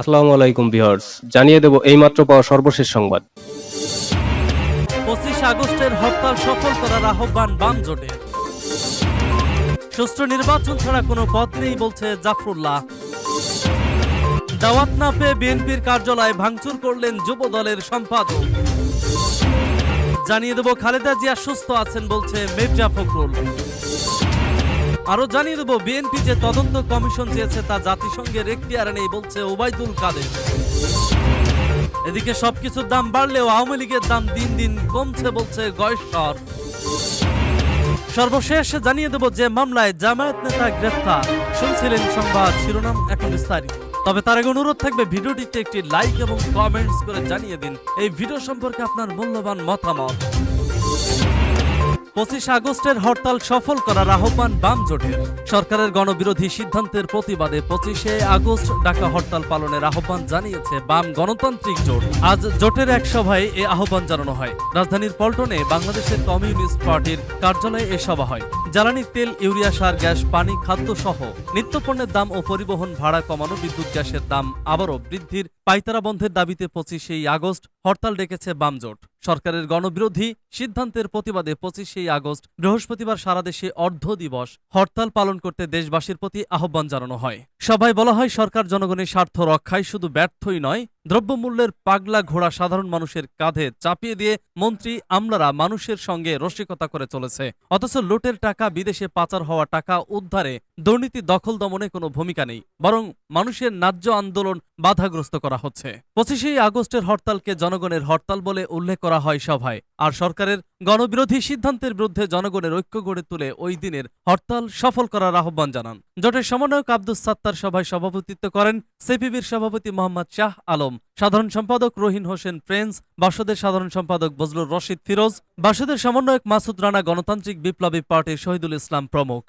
আসসালামু আলাইকুম ভিউয়ার্স, জানিয়ে দেব এইমাত্র পাওয়া সর্বশেষ সংবাদ। পঁচিশ আগস্টের হরতাল সফল করার আহ্বান বাম জোটের সুষ্ঠু নির্বাচন ছাড়া কোনো পথ নেই বলছে জাফরুল্লাহ। দাওয়াত না পেয়ে বিএনপির কার্যালয় ভাঙচুর করলেন যুব দলের সম্পাদক। জানিয়ে দেব খালেদা জিয়া সুস্থ আছেন বলছে মির্জা ফখরুল। আরও জানিয়ে দেব, বিএনপি যে তদন্ত কমিশন চেয়েছে তা জাতিসংঘের এখতিয়ারে নেই বলছে ওবায়দুল কাদের। এদিকে সবকিছুর দাম বাড়লেও আওয়ামী লীগের দাম দিন দিন কমছে বলছে গয়েশ্বর। সর্বশেষ জানিয়ে দেব যে মামলায় জামায়াত নেতা গ্রেফতার। শুনছিলেন সংবাদ শিরোনাম এখন বিস্তারিত। তবে তার আগে অনুরোধ থাকবে, ভিডিওটিতে একটি লাইক এবং কমেন্টস করে জানিয়ে দিন। এই ভিডিও সম্পর্কে আপনার মূল্যবান মতামত। পঁচিশ আগস্টের হরতাল সফল করার আহ্বান বাম জোটের। সরকারের গণবিরোধী সিদ্ধান্তের প্রতিবাদে পঁচিশে আগস্ট ডাকা হরতাল পালনের আহ্বান জানিয়েছে বাম গণতান্ত্রিক জোট। আজ জোটের এক সভায় এ আহ্বান জানানো হয়। রাজধানীর পল্টনে বাংলাদেশের কমিউনিস্ট পার্টির কার্যালয়ে এ সভা হয়। জ্বালানি তেল, ইউরিয়া সার, গ্যাস, পানি, খাদ্য সহ নিত্যপণ্যের দাম ও পরিবহন ভাড়া কমানো বিদ্যুৎ গ্যাসের দাম আবারও বৃদ্ধির পাইতারা বন্ধের দাবিতে পঁচিশেই আগস্ট হরতাল ডেকেছে বামজোট। সরকারের গণবিরোধী সিদ্ধান্তের প্রতিবাদে পঁচিশেই আগস্ট বৃহস্পতিবার সারা দেশে অর্ধ দিবস হরতাল পালন করতে দেশবাসীর প্রতি আহ্বান জানানো হয়। সভায় বলা হয়, সরকার জনগণের স্বার্থ রক্ষায় শুধু ব্যর্থই নয় দ্রব্যমূল্যের পাগলা ঘোড়া সাধারণ মানুষের কাঁধে চাপিয়ে দিয়ে মন্ত্রী আমলারা মানুষের সঙ্গে রসিকতা করে চলেছে। অথচ লুটের টাকা, বিদেশে পাচার হওয়া টাকা উদ্ধারে দুর্নীতি দখল দমনে কোনো ভূমিকা নেই, বরং মানুষের ন্যায্য আন্দোলন বাধাগ্রস্ত করা হচ্ছে। পঁচিশেই আগস্টের হরতালকে জনগণের হরতাল বলে উল্লেখ করা হয় সভায়, আর সরকারের গণবিরোধী সিদ্ধান্তের বিরুদ্ধে জনগণের ঐক্য গড়ে তুলে ওই দিনের হরতাল সফল করার আহ্বান জানান। জোটের সমন্বয়ক আব্দুস সাত্তার সভায় সভাপতিত্ব করেন সিপিবির সভাপতি মোহাম্মদ শাহ আলম। সাধারণ সম্পাদক রহিন হোসেন প্রেন্স, বাসদের সাধারণ সম্পাদক বজলুর রশিদ ফিরোজ, বাসদের সমন্বয়ক মাসুদ রানা, গণতান্ত্রিক বিপ্লবী পার্টির শহীদুল ইসলাম প্রমুখ।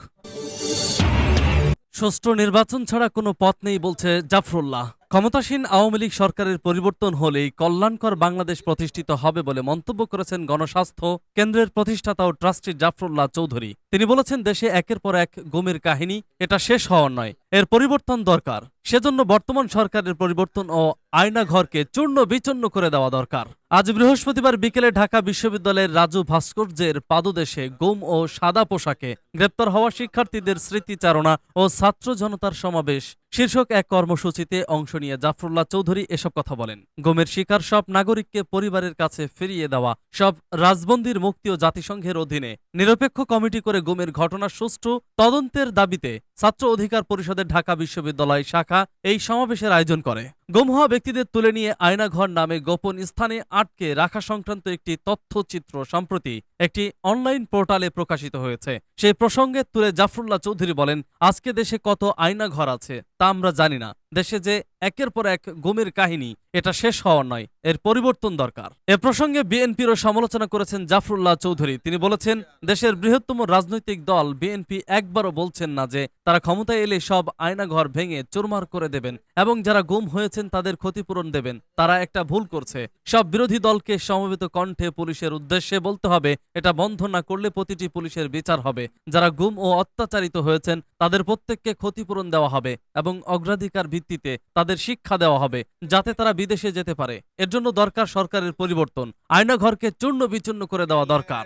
সুষ্ঠু নির্বাচন ছাড়া কোনো পথ নেই, বলছে জাফরুল্লাহ। ক্ষমতাসীন আওয়ামী লীগ সরকারের পরিবর্তন হলেই কল্যাণকর বাংলাদেশ প্রতিষ্ঠিত হবে বলে মন্তব্য করেছেন গণস্বাস্থ্য কেন্দ্রের প্রতিষ্ঠাতা ও ট্রাস্টি জাফরুল্লাহ চৌধুরী। তিনি বলেছেন, দেশে একের পর এক গুমের কাহিনী, এটা শেষ হওয়ার নয়, এর পরিবর্তন দরকার। সেজন্য বর্তমান সরকারের পরিবর্তন ও আয়নাঘরকে চূর্ণ বিচূর্ণ করে দেওয়া দরকার। আজ বৃহস্পতিবার বিকেলে ঢাকা বিশ্ববিদ্যালয়ের রাজু ভাস্কর্যের পাদদেশে গুম ও সাদা পোশাকে গ্রেপ্তার হওয়া শিক্ষার্থীদের স্মৃতিচারণা ও ছাত্র জনতার সমাবেশ শীর্ষক এক কর্মসূচিতে অংশ নিয়ে জাফরুল্লাহ চৌধুরী এসব কথা বলেন। গোমের শিকার সব নাগরিককে পরিবারের কাছে ফিরিয়ে দেওয়া, সব রাজবন্দির মুক্তি ও জাতিসংঘের অধীনে নিরপেক্ষ কমিটি করে গোমের ঘটনার সুষ্ঠু তদন্তের দাবিতে ছাত্র অধিকার পরিষদের ঢাকা বিশ্ববিদ্যালয় শাখা এই সমাবেশের আয়োজন করে। গুম হওয়া ব্যক্তিদের তুলে নিয়ে আয়নাঘর নামে গোপন স্থানে আটকে রাখা সংক্রান্ত একটি তথ্যচিত্র সম্প্রতি একটি অনলাইন পোর্টালে প্রকাশিত হয়েছে। সেই প্রসঙ্গে তুলে জাফরুল্লাহ চৌধুরী বলেন, আজকে দেশে কত আয়নাঘর আছে তা আমরা জানি না। দেশে যে একের পর এক গুমের কাহিনী, এটা শেষ হওয়ার নয়, এর পরিবর্তন দরকার। এ প্রসঙ্গে বিএনপিরও সমালোচনা করেছেন জাফরুল্লাহ চৌধুরী। তিনি বলেছেন, দেশের বৃহত্তম রাজনৈতিক দল বিএনপি একবারও বলছেন না যে, তারা ক্ষমতায় এলে সব আয়নাঘর ভেঙে চুরমার করে দেবেন এবং যারা গুম হয়েছেন তাদের ক্ষতিপূরণ দেবেন। তারা একটা ভুল করছে। সব বিরোধী দলকে সমবেত কণ্ঠে পুলিশের উদ্দেশ্যে বলতে হবে, এটা বন্ধ না করলে প্রতিটি পুলিশের বিচার হবে। যারা গুম ও অত্যাচারিত হয়েছেন, তাদের প্রত্যেককে ক্ষতিপূরণ দেওয়া হবে এবং অগ্রাধিকার ভিত্তিতে তাদের শিক্ষা দেওয়া হবে যাতে তারা বিদেশে যেতে পারে। এর জন্য দরকার সরকারের পরিবর্তন। আয়নাঘরকে চূর্ণ বিচূর্ণ করে দেওয়া দরকার।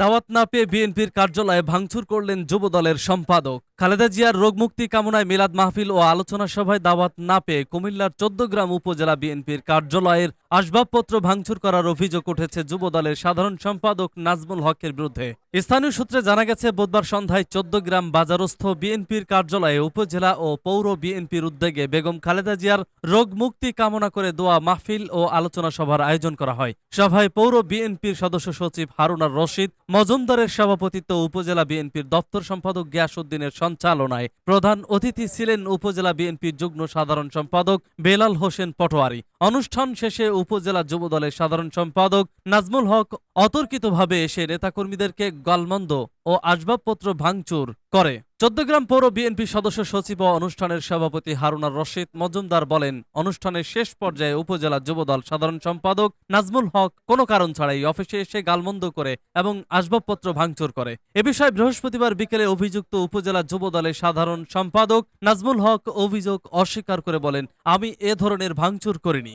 দাওয়াত না পেয়ে বিএনপির কার্যালয়ে ভাঙচুর করলেন যুবদলের সম্পাদক। খালেদা জিয়ার রোগমুক্তি কামনায় মিলাদ মাহফিল ও আলোচনা সভায় দাওয়াত না পেয়ে কুমিল্লার চোদ্দগ্রাম উপজেলা বিএনপির কার্যালয়ের আসবাবপত্র ভাঙচুর করার অভিযোগ উঠেছে যুব দলের সাধারণ সম্পাদক নাজমুল হকের বিরুদ্ধে। স্থানীয় সূত্রে জানা গেছে, বুধবার সন্ধ্যায় চোদ্দগ্রাম বাজারস্থ বিএনপির কার্যালয়ে উপজেলা ও পৌর বিএনপির উদ্যোগে বেগম খালেদা জিয়ার রোগ মুক্তি কামনা করে দোয়া মাহফিল ও আলোচনা সভার আয়োজন করা হয়। সভায় পৌর বিএনপির সদস্য সচিব হারুনার রশিদ, মজুমদারের সভাপতিত্ব উপজেলা বিএনপির দপ্তর সম্পাদক গিয়াসুদ্দিনের সঞ্চালনায় প্রধান অতিথি ছিলেন উপজেলা বিএনপির যুগ্ম সাধারণ সম্পাদক বেলাল হোসেন পটোয়ারি। অনুষ্ঠান শেষে উপজেলা যুবদলের সাধারণ সম্পাদক নাজমুল হক অতর্কিতভাবে এসে নেতাকর্মীদেরকে গালমন্দ ও আসবাবপত্র ভাঙচুর করে। চোদ্দগ্রাম পৌর বিএনপি সদস্য সচিব ও অনুষ্ঠানের সভাপতি হারুনার রশিদ মজুমদার বলেন, অনুষ্ঠানের শেষ পর্যায়ে উপজেলা যুবদল সাধারণ সম্পাদক নাজমুল হক কোনো কারণ ছাড়াই অফিসে এসে গালমন্দ করে এবং আসবাবপত্র ভাঙচুর করে। এ বিষয়ে বৃহস্পতিবার বিকেলে অভিযুক্ত উপজেলা যুবদলের সাধারণ সম্পাদক নাজমুল হক অভিযোগ অস্বীকার করে বলেন, আমি এ ধরনের ভাঙচুর করিনি।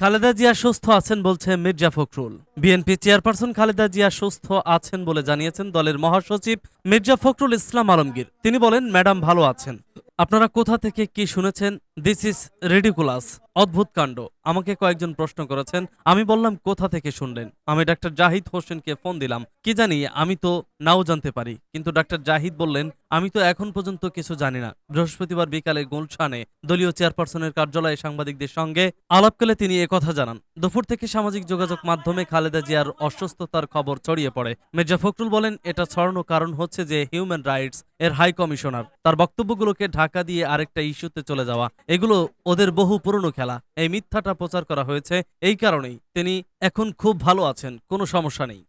খালেদা জিয়া সুস্থ আছেন বলছে মির্জা ফখরুল। বিএনপি চেয়ারপারসন খালেদা জিয়া সুস্থ আছেন বলে জানিয়েছেন দলের মহাসচিব মির্জা ফখরুল ইসলাম আলমগীর। তিনি বলেন, ম্যাডাম ভালো আছেন। আপনারা কোথা থেকে কি শুনেছেন? দিস ইজ রেডিকুলাস অদ্ভুত কাণ্ড। আমাকে কয়েকজন প্রশ্ন করেছেন। আমি বললাম, কোথা থেকে শুনলেন? আমি ডাক্তার জাহিদ হোসেনকে ফোন দিলাম। কি জানি, আমি তো নাও জানতে পারি। কিন্তু ডাক্তার জাহিদ বললেন, আমি তো এখন পর্যন্ত কিছু জানি না। বৃহস্পতিবার বিকালে গুলশানে দলীয় চেয়ারপারসনের কার্যালয়ে সাংবাদিকদের সঙ্গে আলাপকালে তিনি একথা জানান। দুপুর থেকে সামাজিক যোগাযোগ মাধ্যমে খালেদা জিয়ার অসুস্থতার খবর ছড়িয়ে পড়ে। মির্জা ফখরুল বলেন, এটা ছড়ানো কারণ হচ্ছে যে হিউম্যান রাইটস এর হাই কমিশনার। তার বক্তব্যগুলোকে ঢাকা দিয়ে আরেকটা ইস্যুতে চলে যাওয়া। এগুলো ওদের বহু পুরনো খেলা। এই মিথ্যাটা প্রচার করা হয়েছে এই কারণেই। তিনি এখন খুব ভালো আছেন, কোনো সমস্যা নেই।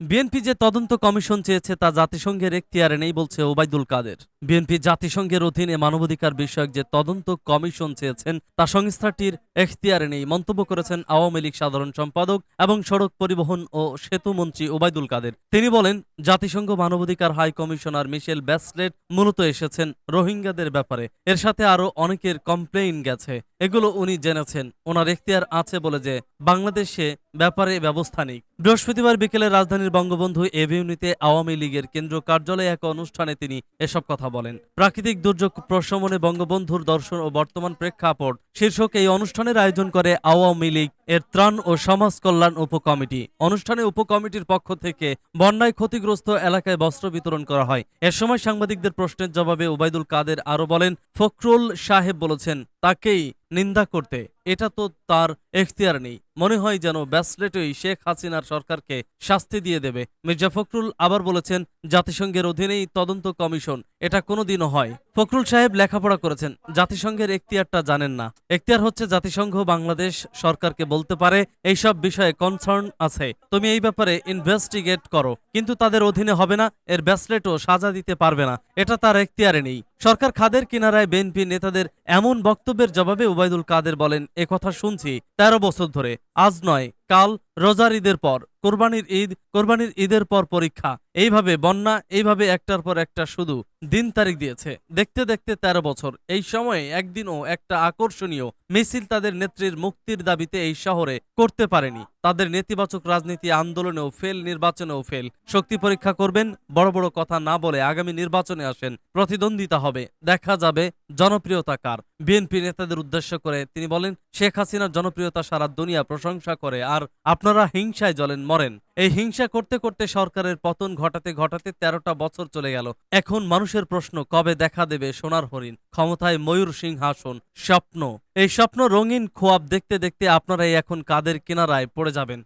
বিএনপি যে তদন্ত কমিশন চেয়েছে তা জাতিসংঘের এখতিয়ারে নেই বলছে ওবায়দুল কাদের। বিএনপি জাতিসংঘের অধীনে মানবাধিকার বিষয়ক যে তদন্ত কমিশন চেয়েছেন, তা সংস্থাটির এখতিয়ারে নেই। মন্তব্য করেছেন আওয়ামী লীগ সাধারণ সম্পাদক এবং সড়ক পরিবহন ও সেতু মন্ত্রী ওবায়দুল কাদের। তিনি বলেন, জাতিসংঘ মানবাধিকার হাই কমিশনার মিশেল ব্যাসলেট মূলত এসেছেন রোহিঙ্গাদের ব্যাপারে। এর সাথে আরও অনেকের কমপ্লেইন গেছে। এগুলো উনি জেনেছেন। ওনার এখতিয়ার আছে বলে যে, বাংলাদেশে ব্যাপারে ব্যবস্থা নেই। বৃহস্পতিবার বিকেলে রাজধানীর বঙ্গবন্ধু এভিউনিতে আওয়ামী লীগের কেন্দ্র কার্যালয়ে এক অনুষ্ঠানে তিনি এসব কথা বলেন, প্রাকৃতিক দুর্যোগ প্রশমনে বঙ্গবন্ধুর দর্শন ও বর্তমান প্রেক্ষাপট শীর্ষক এই অনুষ্ঠানের আয়োজন করে আওয়ামী লীগ, এর ত্রাণ ও সমাজ কল্যাণ উপকমিটি। অনুষ্ঠানে উপকমিটির পক্ষ থেকে বন্যায় ক্ষতিগ্রস্ত এলাকায় বস্ত্র বিতরণ করা হয়। এ সময় সাংবাদিকদের প্রশ্নের জবাবে ওবায়দুল কাদের আরও বলেন, ফখরুল সাহেব বলেছেন, তাকেই নিন্দা করতে। এটা তো তার এখতিয়ার নেই। মনে হয় যেন ব্যাসলেটই শেখ হাসিনার সরকারকে শাস্তি দিয়ে দেবে। মির্জা ফখরুল আবার বলেছেন, জাতিসংঘের অধীনেই তদন্ত কমিশন। এটা কোনোদিনও হয়। ফখরুল সাহেব লেখাপড়া করেছেন। জাতিসংঘের এখতিয়ারটা জানেন না। এখতিয়ার হচ্ছে জাতিসংঘ বাংলাদেশ সরকারকে বলতে পারে, এইসব বিষয়ে কনসার্ন আছে। তুমি এই ব্যাপারে ইনভেস্টিগেট করো। কিন্তু তাদের অধীনে হবে না, এর ব্যাসলেটও সাজা দিতে পারবে না। এটা তার এখতিয়ারে নেই। সরকার খাদের কিনারায় বিএনপি নেতাদের এমন বক্তব্যের জবাবে ওবায়দুল কাদের বলেন একথা শুনছি তেরো বছর ধরে। আজ নয় কাল রোজার ঈদের পর, কোরবানির ঈদ, কোরবানির ঈদের পর পরীক্ষা। এইভাবে বন্যা, এইভাবে একটার পর একটা শুধু দিন তারিখ দিয়েছে। দেখতে দেখতে তেরো বছর। এই সময়ে একদিনও একটা আকর্ষণীয় মিছিল তাদের নেত্রীর মুক্তির দাবিতে এই শহরে করতে পারেনি। তাদের নেতিবাচক রাজনীতি আন্দোলনেও ফেল, নির্বাচনেও ফেল। শক্তি পরীক্ষা করবেন, বড় বড় কথা না বলে আগামী নির্বাচনে আসেন। প্রতিদ্বন্দ্বিতা হবে। দেখা যাবে জনপ্রিয়তা কার। বিএনপি নেতাদের উদ্দেশ্য করে তিনি বলেন, শেখ হাসিনার জনপ্রিয়তা সারা দুনিয়া প্রশংসা করে আর আপনারা হিংসায় জ্বলেন, মরেন। এই হিংসা করতে করতে সরকারের পতন ঘটাতে ঘটাতে তেরোটা বছর চলে গেল। এখন মানুষের প্রশ্ন, কবে দেখা দেবে সোনার হরিণ? ক্ষমতায় ময়ূর সিংহাসন, স্বপ্ন। এই স্বপ্ন রঙিন খোয়াব দেখতে দেখতে আপনারাই এখন কাদের কিনারায় পড়ে যাবেন।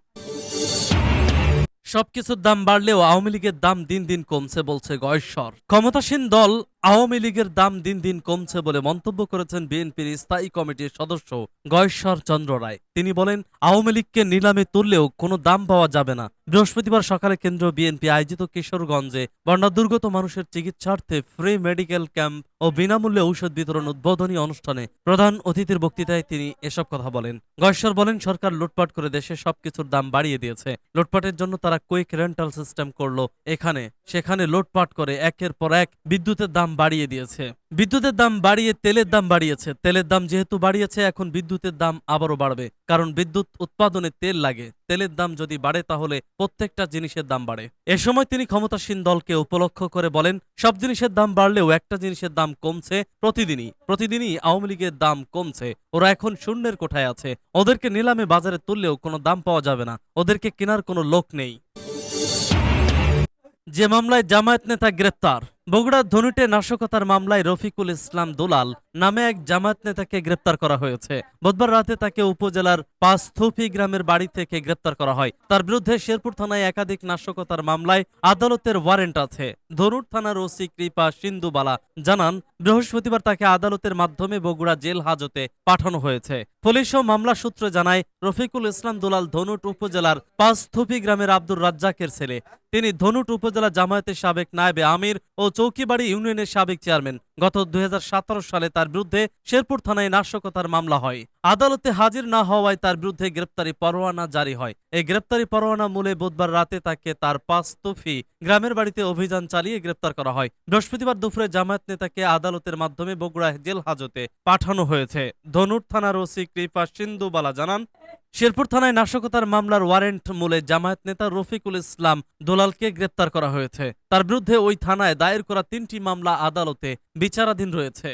সবকিছুর দাম বাড়লেও আওয়ামী লীগের দাম দিন দিন কমছে বলছে গয়েশ্বর। ক্ষমতাসীন দল আওয়ামী লীগের দাম দিন দিন কমছে বলে মন্তব্য করেছেন বিএনপির স্থায়ী কমিটির সদস্য গয়েশ্বর চন্দ্র রায়। তিনি বলেন, আওয়ামী লীগকে নিলামে তুললেও কোনো দাম পাওয়া যাবে না। বৃহস্পতিবার সকালে কেন্দ্র বিএনপি আয়োজিত কিশোরগঞ্জে বন্যা দুর্গত মানুষের চিকিৎসার্থে ফ্রি মেডিকেল ক্যাম্প ও বিনামূল্যে ঔষধ বিতরণ উদ্বোধনী অনুষ্ঠানে প্রধান অতিথির বক্তৃতায় তিনি এসব কথা বলেন। গয়েশ্বর বলেন, সরকার লুটপাট করে দেশে সবকিছুর দাম বাড়িয়ে দিয়েছে। লুটপাটের জন্য তারা কুইক রেন্টাল সিস্টেম করল এখানে। সেখানে লুটপাট করে একের পর এক বিদ্যুতের দাম বাড়িয়ে দিয়েছে। বিদ্যুতের দাম বাড়িয়ে তেলের দাম বাড়িয়েছে। তেলের দাম যেহেতু বাড়িয়েছে, এখন বিদ্যুতের দাম আবারও বাড়বে। কারণ বিদ্যুৎ উৎপাদনে তেল লাগে। তেলের দাম যদি বাড়ে, তাহলে প্রত্যেকটা জিনিসের দাম বাড়ে। এ সময় তিনি ক্ষমতাসীন দলকে উপলক্ষ করে বলেন, সব জিনিসের দাম বাড়লেও একটা জিনিসের দাম কমছে প্রতিদিনই। প্রতিদিনই আওয়ামী লীগের দাম কমছে। ওরা এখন শূন্যের কোঠায় আছে। ওদেরকে নিলামে বাজারে তুললেও কোনো দাম পাওয়া যাবে না। ওদেরকে কেনার কোনো লোক নেই। যে মামলায় জামায়াত নেতা গ্রেপ্তার। বগুড়ার ধনুটে নাশকতার মামলায় রফিকুল ইসলাম দুলাল নামে এক জামায়াত নেতাকে গ্রেপ্তার করা হয়েছে। বুধবার রাতে তাকে উপজেলার পাঁচথুপি গ্রামের বাড়ি থেকে গ্রেপ্তার করা হয়। তার বিরুদ্ধে শেরপুর থানায় একাধিক নাশকতার মামলায় আদালতের ওয়ারেন্ট আছে। ধনুট থানার ওসি কৃপা সিন্ধুবালা জানান, বৃহস্পতিবার তাকে আদালতের মাধ্যমে বগুড়া জেল হাজতে পাঠানো হয়েছে। পুলিশ ও মামলা সূত্রে জানায়, রফিকুল ইসলাম দুলাল ধনুট উপজেলার পাঁচথুপি গ্রামের আব্দুর রাজ্জাকের ছেলে। তিনি ধনুট উপজেলা জামায়াতের সাবেক নায়েবে আমির ও চৌকিবাড়ি ইউনিয়নের সাবেক চেয়ারম্যান। গত দুই সালে তার বিরুদ্ধে শেরপুর থানায় নাশকতার মামলা হয়। আদালতে হাজির না হওয়ায় তার বিরুদ্ধে গ্রেপ্তারি পরোয়ানা জারি হয়। এই গ্রেপ্তারি পরোয়ানা মূলে বুধবার রাতে তাকে তার পাঁচতফি গ্রামের বাড়িতে অভিযান চালিয়ে গ্রেপ্তার করা হয়। বৃহস্পতিবার দুপুরে জামায়াত নেতাকে আদালতের মাধ্যমে বগুড়া জেল হাজতে পাঠানো হয়েছে। ধনুর থানার ওসি কৃপা সিন্ধুবালা জানান শেরপুর থানায় নাশকতার মামলার ওয়ারেন্ট মূলে জামায়াত নেতা রফিকুল ইসলাম দোলালকে গ্রেপ্তার করা হয়েছে। তার বিরুদ্ধে ওই থানায় দায়ের করা তিনটি মামলা আদালতে বিচারাধীন রয়েছে।